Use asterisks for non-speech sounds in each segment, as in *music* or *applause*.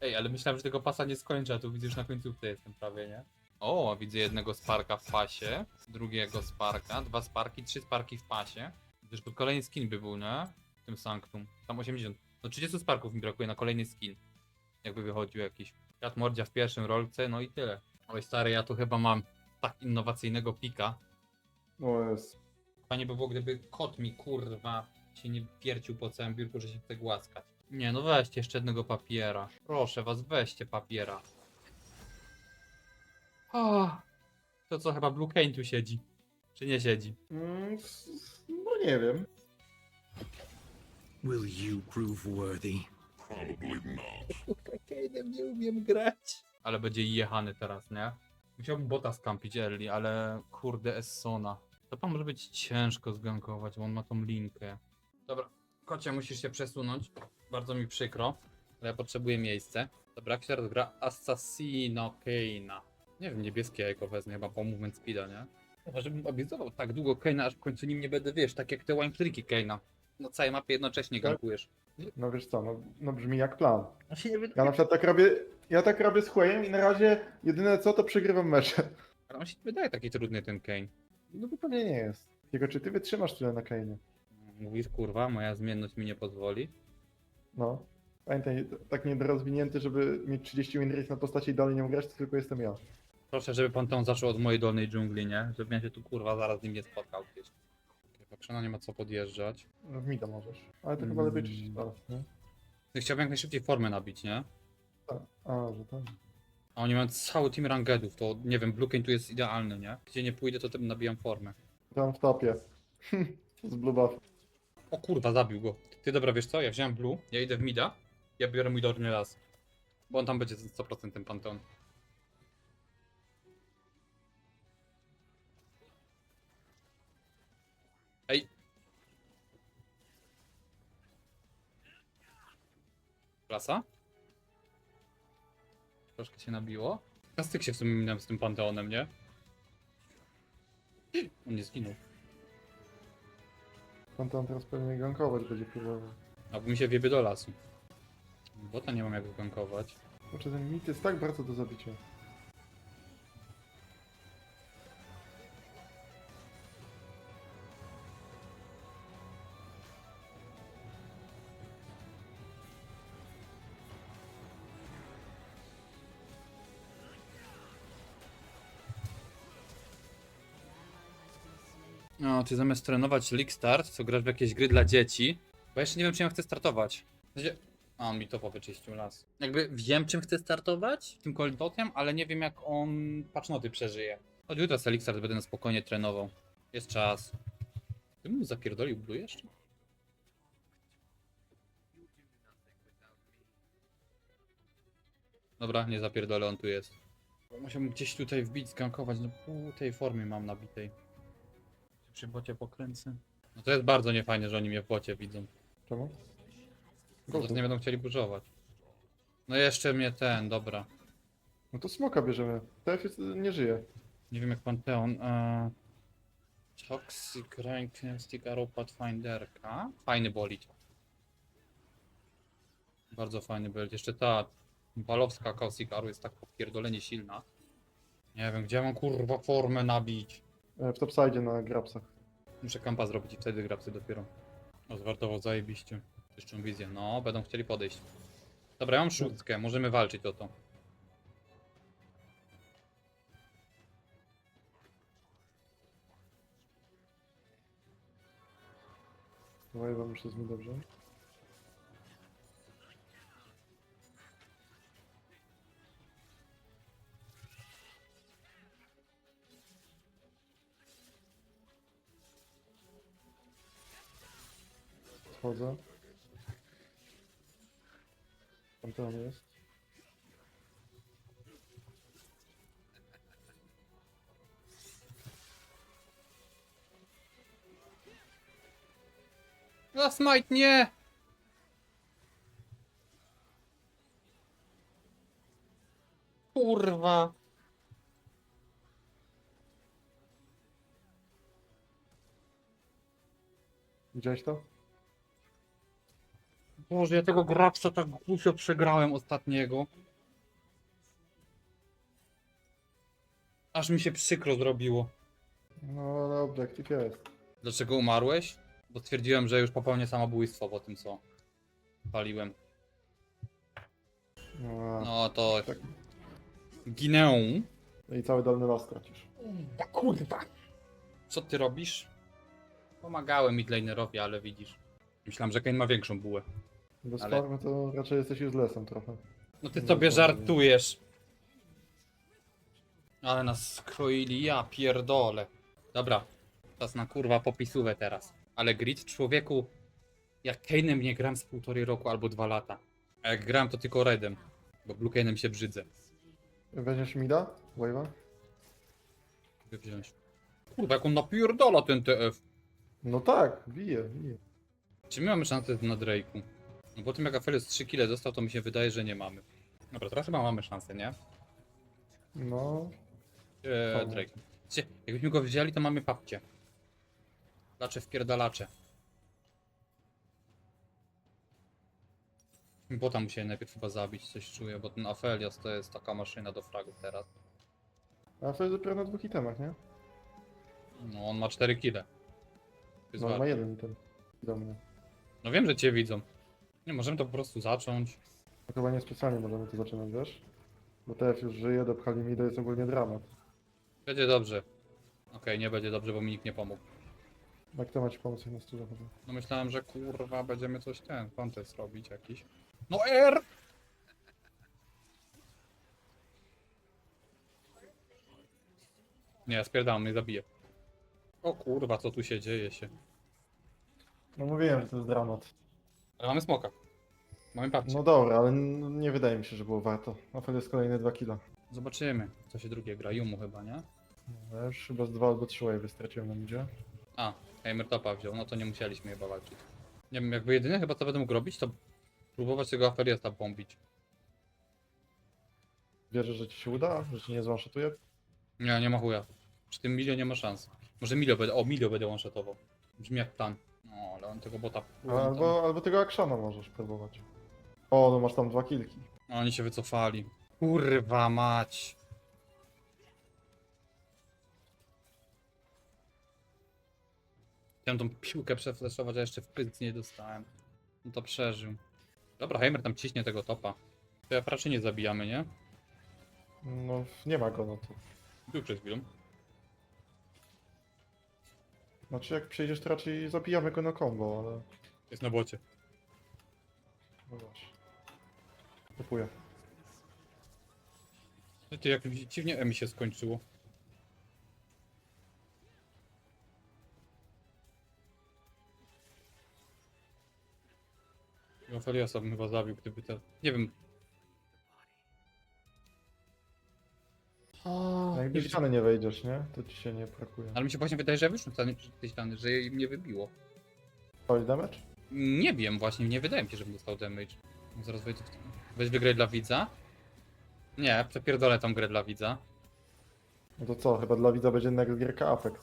Ej, ale myślałem, że tego pasa nie skończę, a tu widzisz na końcówce jestem prawie, nie? O, widzę jednego sparka w pasie, drugiego sparka, dwa sparki, trzy sparki w pasie. Gdyż tu kolejny skin by był, nie? W tym Sanctum. Tam 80. No 30 sparków mi brakuje na kolejny skin. Jakby wychodził jakiś. Kat Mordzia w pierwszym rolce, no i tyle. Oj stary, ja tu chyba mam tak innowacyjnego pika. No jest. Fajnie by było, gdyby kot mi kurwa się nie wiercił po całym biurku, że się chce głaskać. Nie, no weźcie jeszcze jednego papiera. Proszę was, weźcie papiera. O, to co, chyba Blue Kane tu siedzi? Czy nie siedzi? Mm, s- s- no nie wiem. Will you prove worthy? *laughs* Kane'em nie umiem grać. Ale będzie jechany teraz, nie? Musiałbym bota skampić early, ale kurde Essona. To pan może być ciężko zgankować, bo on ma tą linkę. Dobra, kocie, musisz się przesunąć. Bardzo mi przykro, ale ja potrzebuję miejsce. Dobra, jak się teraz gra Assassino Kane'a. Nie wiem, niebieskiego wezmę chyba po movement speeda, nie? Chyba, żebym obiecał tak długo Kane'a, aż w końcu nim nie będę, wiesz, tak jak te one tricki Kane'a. Na całej mapie jednocześnie Tak. gankujesz. No wiesz co, no, no brzmi jak plan. No się nie wydaje. Ja na przykład tak robię, ja tak robię z Hueyem i na razie jedyne co to przegrywam mecze. Ale on się nie wydaje taki trudny ten Kane. No bo pewnie nie jest. Tylko czy ty wytrzymasz tyle na Kane'ie? Mówisz, kurwa, moja zmienność mi nie pozwoli. No. Pamiętaj, tak niedorozwinięty, żeby mieć 30 win rate na postaci i dalej nie grać, to tylko jestem ja. Proszę, żeby pan tą zaczął od mojej dolnej dżungli, nie? Żebym ja się tu, kurwa, zaraz z nim nie spotkał gdzieś. Patrzona nie ma co podjeżdżać. No w mida możesz. Ale to chyba lepiej czyścić teraz, nie? Chciałbym jak najszybciej formę nabić, nie? Tak. A, że tak. A oni mają cały team rangedów, to nie wiem, Blue tu jest idealny, nie? Gdzie nie pójdę, to tym nabijam formę. Tam w topie. *laughs* z blue buff. O kurwa, zabił go. Ty dobra, wiesz co? Ja wziąłem Blue, ja idę w mida, ja biorę mój dolny las. Bo on tam będzie z 100% ten panteon. Ej! Klasa? Troszkę się nabiło. Kastyk się w sumie minąłem z tym panteonem, nie? On nie zginął. Pan tam teraz pewnie gankować będzie próbował. Albo mi się wiebie do lasu. Bo to nie mam jak zgankować. Znaczy ten mit jest tak bardzo do zabicia. No, ty zamiast trenować League Start, to grasz w jakieś gry dla dzieci. Bo jeszcze nie wiem, czym ja chcę startować. W sensie... A, on mi topo wyczyścił las. Jakby wiem, czym chcę startować, tym Coldotem, ale nie wiem, jak on pacznoty przeżyje. Od jutra z Start będę na spokojnie trenował. Jest czas. Ty mu zapierdolił blue jeszcze? Dobra, nie zapierdolę, on tu jest. Musiałbym gdzieś tutaj wbić, zgankować, no pół tej formy mam nabitej. Przy bocie pokręcę. No to jest bardzo niefajne, że oni mnie w bocie widzą. Czemu? Bo nie będą chcieli burzować. No jeszcze mnie ten, dobra. No to smoka bierzemy. TF jest, nie żyje. Nie wiem jak Panteon. E... Toxic Rank Stick Arrow Pathfinderka. Fajny bolid. Bardzo fajny build. Jeszcze ta balowska Caustic Arrow jest tak popierdolenie silna. Nie wiem, gdzie mam kurwa formę nabić. E, W topside na grabsach. Muszę kampa zrobić i wtedy grapsy dopiero. O, zwartowo zajebiście. Czyszczą wizję. No, będą chcieli podejść. Dobra, ja mam szóstkę, możemy walczyć o to. Wam już jest mi dobrze. Schodzę. Tam tam jest. No, smite, nie! Kurwa. Widziałeś to? Boże, ja tego grabsa tak głupio przegrałem ostatniego. Aż mi się przykro zrobiło. No ale obiektyw jest. Dlaczego umarłeś? Bo stwierdziłem, że już popełnię samobójstwo po tym, co paliłem. No, No to tak. ginę. I cały dolny los tracisz. Kurwa. Co ty robisz? Pomagałem midlanerowi, ale widzisz. Myślałem, że Kane ma większą bułę. Bez Ale- farmy to raczej jesteś uselessem trochę. No ty sobie żartujesz. Ale nas skroili, ja pierdolę. Dobra, czas na kurwa popisówę teraz. Ale grid człowieku, jak Kane'em nie gram z półtorej roku albo dwa lata. A jak gram to tylko Redem, bo Blue Kane'em się brzydzę. Weźmiesz mida? Wave'a? Mogę wziąć. Kurwa, jak on napierdola ten TF. No tak, bije, bije. Czy my mamy szansę na Drake'u? No po tym jak Aphelios 3 kile dostał, to mi się wydaje, że nie mamy. Dobra, teraz chyba mamy szansę, nie? No, Eee. Drake. Słuchajcie, jakbyśmy go wzięli, to mamy papcie. Lacze wpierdalacze. Bota musieli najpierw chyba zabić, coś czuję, bo ten Aphelios to jest taka maszyna do fragów teraz. a to jest dopiero na dwóch itemach, nie? No on ma 4 kile. To jest No, ma wart. jeden item. Do mnie. no wiem, że cię widzą. Nie, możemy to po prostu zacząć. No chyba niespecjalnie możemy to zaczynać, wiesz? Bo TF już żyje, dopchali mi, to jest ogólnie dramat. Będzie dobrze. Okej, nie będzie dobrze, bo mi nikt nie pomógł. Jak kto ma ci pomóc jak na stole chodzę? No myślałem, że kurwa będziemy coś ten, kontest robić jakiś. No R! Nie, spierdalam, mnie zabije. O kurwa, co tu się dzieje się. No mówiłem, że to jest dramat. Ale mamy smoka. Mamy papcie. No dobra, ale n- nie wydaje mi się, że było warto. Afel jest kolejne 2 kilo. Zobaczymy, co się drugie gra. Jumu chyba, nie? No, ja już chyba z 2 albo 3 wave straciłem na midzie. A, Heimer topa wziął, no to nie musieliśmy chyba walczyć. Nie wiem, jakby jedyne chyba co będę mógł robić, to próbować tego Aferiasta bombić. Wierzę, że ci się uda, że ci nie zwanshotuję. Nie, nie ma chuja. Przy tym Milio nie ma szans. Może Milio będę, o Milio będę one-shotował. Brzmi jak plan. Tego bota... Albo, albo tego Akshana możesz próbować. O, no masz tam dwa kilki. No, Oni się wycofali. Kurwa mać. Chciałem tą piłkę przefleszować, a jeszcze w pysk nie dostałem. No to przeżył. Dobra, Heimer tam ciśnie tego topa. To ja raczej nie zabijamy, nie? No, nie ma go, no to. Był przed chwilą. Znaczy, jak przejdziesz, to raczej zabijamy go na combo, ale. Jest na bocie. No właśnie. Kupuję. Ty, jak dziwnie Emi się skończyło. Ofeliasa bym chyba zabił, gdyby te... Nie wiem. A jakby ściany nie wejdziesz, nie? To ci się nie brakuje. Ale mi się właśnie wydaje, że ja wyszłem z tej ściany, że mnie wybiło. Dałeś damage? Nie wiem właśnie, nie wydaje mi się, żebym dostał damage. Zaraz wejdę w. Weź wygraj dla widza. Nie, przepierdolę tą grę dla widza. No to co, chyba dla widza będzie next gierka Apex.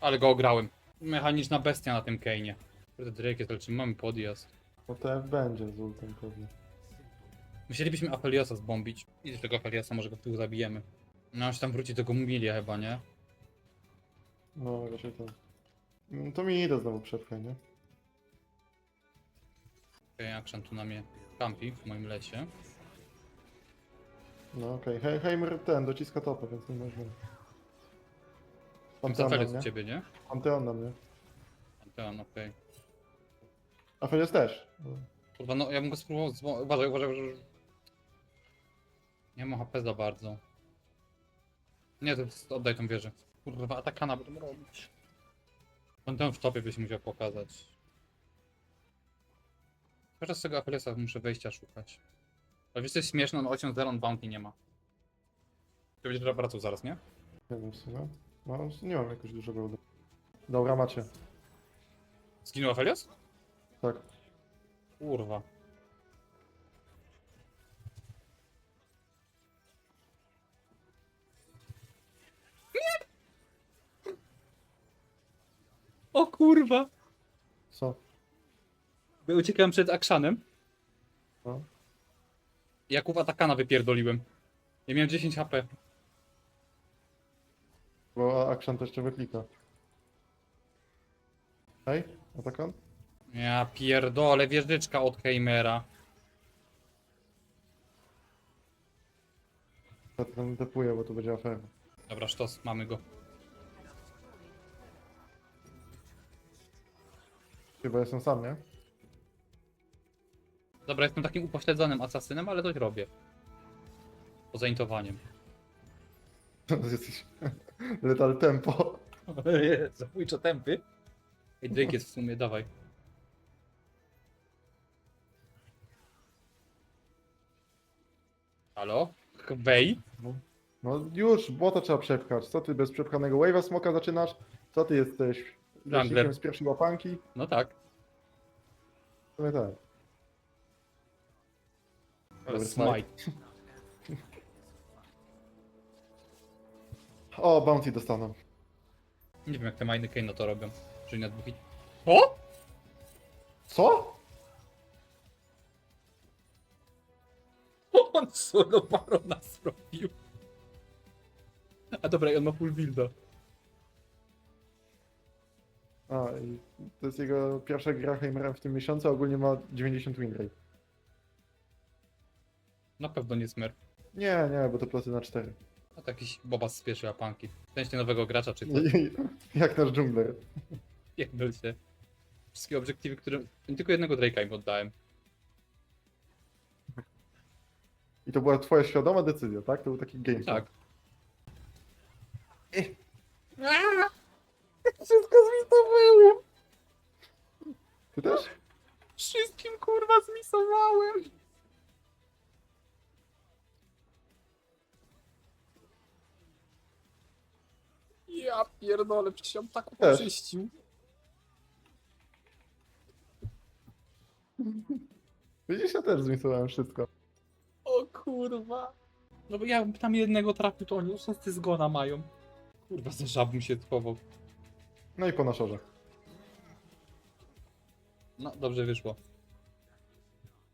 Ale go ograłem. Mechaniczna bestia na tym Kane'ie. Kurde, Drake jest, ale czy mamy podjazd? No TF będzie z ultem pewnie. Musielibyśmy Apeliosa zbombić. I z tego Apeliosa może go w tył zabijemy. No, on się tam wróci do Gumilia chyba, nie? No, raczej to. Mm, To mi idę znowu przepchaj, nie? Okej, Akshan tu na mnie kampi w moim lesie. No okej, okay. Heimer ten dociska topę, więc nie możemy. Panteon na Zafel jest mnie. u ciebie, nie? Panteon na mnie. Panteon, okej. Afel też. No. Kurwa, no ja bym go spróbował zwo- Uważaj, uważaj, uważaj. Nie mam HP za bardzo. Nie, to jest, oddaj tą wieżę. Kurwa, atakana będę robić. Panteon w topie byś musiał pokazać. Teraz z tego Apelesa muszę wejścia szukać. Ale wiesz co jest śmieszne, no 8-0 on bounty nie ma. To będzie wracał zaraz, nie? Nie wiem w sumie. No, nie mam jakoś dużo golda. Dobra, macie. Zginął Aphelios? Tak. Kurwa. O kurwa! Co? Bo Uciekałem przed Akszanem. No. Jakub Atakana wypierdoliłem. Ja miałem 10 HP. Bo Akshan to jeszcze wyklika. Hej, Atakan? Ja pierdolę, wieżyczka od Heimera. Atakan depuje, bo to będzie afera. Dobra, sztos, mamy go. Chyba jestem sam, nie? Dobra, jestem takim upośledzonym asasynem, ale coś robię. Poza intowaniem. *laughs* Jesteś letal tempo. Zabójczo tempy. Ej, Drake jest w sumie, dawaj. Halo? Wej? No już, błota trzeba przepchać. Co ty bez przepchanego wave'a smoka zaczynasz? Co ty jesteś? Jungler. Leśnikiem z pierwszej łapanki? No tak. Sumie tak. Smite. O, bounty dostaną. Nie wiem jak te miny Kane to robią. Czyli na dwóch i... O! Co? *laughs* On solo barona zrobił. A dobra, i on ma full builda. A, i to jest jego pierwsza gra Heimerem w tym miesiącu, a ogólnie ma 90 win rate. Na pewno nie smer. Nie, nie, bo to plusy na 4. A to jakiś bobas z pierwszej apanki. Sensie nowego gracza czy co? *laughs* Jak nasz dżungler. Pierdol się. Wszystkie obiektywy, które... Tylko jednego Drake'a im oddałem. I to była twoja świadoma decyzja, tak? To był taki game. Tak. *laughs* Wszystko zmisowałem! Ty też? Wszystkim kurwa zmisowałem! Ja pierdolę, przecież on tak Też. oczyścił. Widzisz, ja też zmisowałem wszystko. O kurwa. No bo ja bym tam jednego trafił, to oni już wszyscy zgona mają. Kurwa, za żabą się schował. No i po naszorze. No, dobrze wyszło.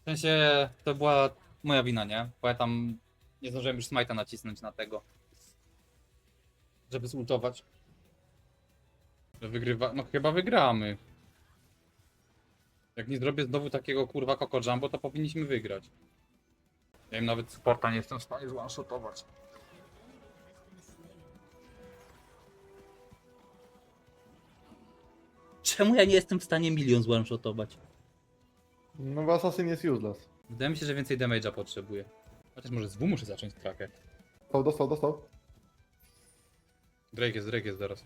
W sensie, to była moja wina, nie? Bo ja tam nie zdążyłem już smajta nacisnąć na tego. Żeby zultować. Że wygrywa... No chyba wygramy. Jak nie zrobię znowu takiego kurwa Coco Jumbo, to powinniśmy wygrać. Ja im nawet sporta nie jestem w stanie zwanshotować. Czemu ja nie jestem w stanie milion zwanshotować? No bo Assassin jest useless. Wydaje mi się, że więcej damage'a potrzebuję. Chociaż może z W muszę zacząć trakę. Dostał, dostał, dostał. Drake jest, Drake jest zaraz.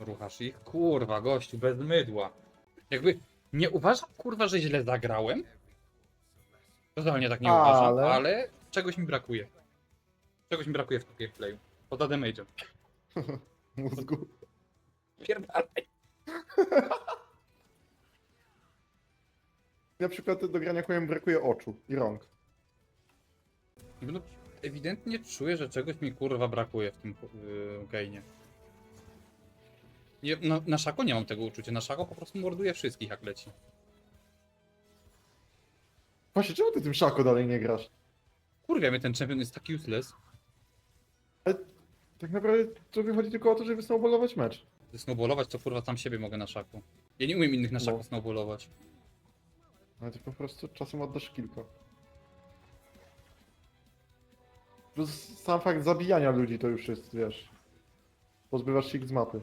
Ruchasz ich? Kurwa, gościu, bez mydła. Jakby, nie uważam, kurwa, że źle zagrałem. Totalnie tak nie Ale- uważam, ale czegoś mi brakuje. Czegoś mi brakuje w tym gameplayu. Poza damage'em. *laughs* Mózgu. Pierdalaj. *laughs* Na przykład do grania kołem brakuje oczu i rąk. No, ewidentnie czuję, że czegoś mi kurwa brakuje w tym yy. Nie, no, na szako nie mam tego uczucia. Na szako po prostu morduje wszystkich jak leci. Właśnie, czemu ty tym szako dalej nie grasz? Kurwa, mnie ten champion jest taki useless. Tak naprawdę to wychodzi tylko o to, żeby snowballować mecz. Snowballować to kurwa sam siebie mogę na szaku. Ja nie umiem innych na szaku No. snowballować. Ale ty po prostu czasem oddasz kilka. Plus sam fakt zabijania ludzi to już jest, wiesz... Pozbywasz się ich z mapy.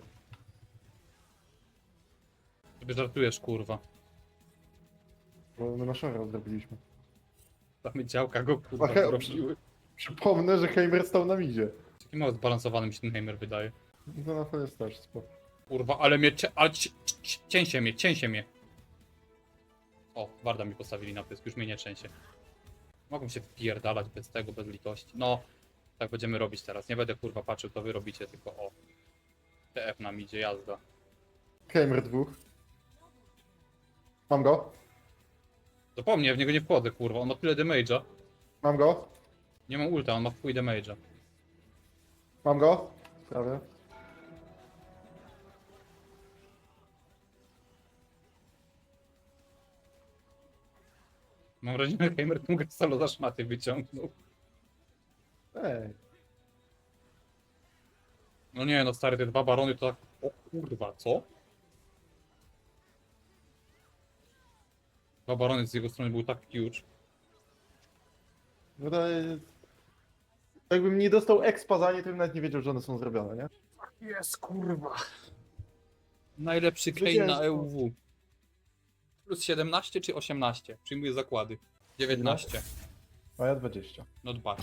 Sobie żartujesz kurwa. Bo my na szara zrobiliśmy. Same działka go kurwa Aha, zrobiły. Przypomnę, że Heimer stał na midzie. Taki mało zbalansowany mi się ten Heimer wydaje. No na koniec też, spoko. Kurwa, ale mnie cie... Ale cie... cie- cięsie mnie, cięsie mnie. O, Warda mi postawili na pysk, już mnie nie trzęsie. Mogą się wpierdalać bez tego, bez litości. No, tak będziemy robić teraz. Nie będę kurwa patrzył, to wy robicie, tylko o. TF nam idzie, jazda. Heimer dwóch. Mam go. To po mnie, w niego nie wchodzę, kurwa, on ma tyle damage'a. Mam go. Nie mam ulta, on ma twój damage'a. Mam go? Prawie. Mam wrażenie, że Heimer tą Gastalo za szmaty wyciągnął. Ej. No nie, no stary, te dwa barony to tak... O kurwa, co? Dwa barony z jego strony był tak huge. No to jest... Jakbym nie dostał expa za nie, to bym nawet nie wiedział, że one są zrobione, nie? Jest kurwa. Najlepszy Kane na Zwycięstwo. EUW. Plus 17 czy 18? Przyjmuję zakłady. 19. A ja 20. Not bad.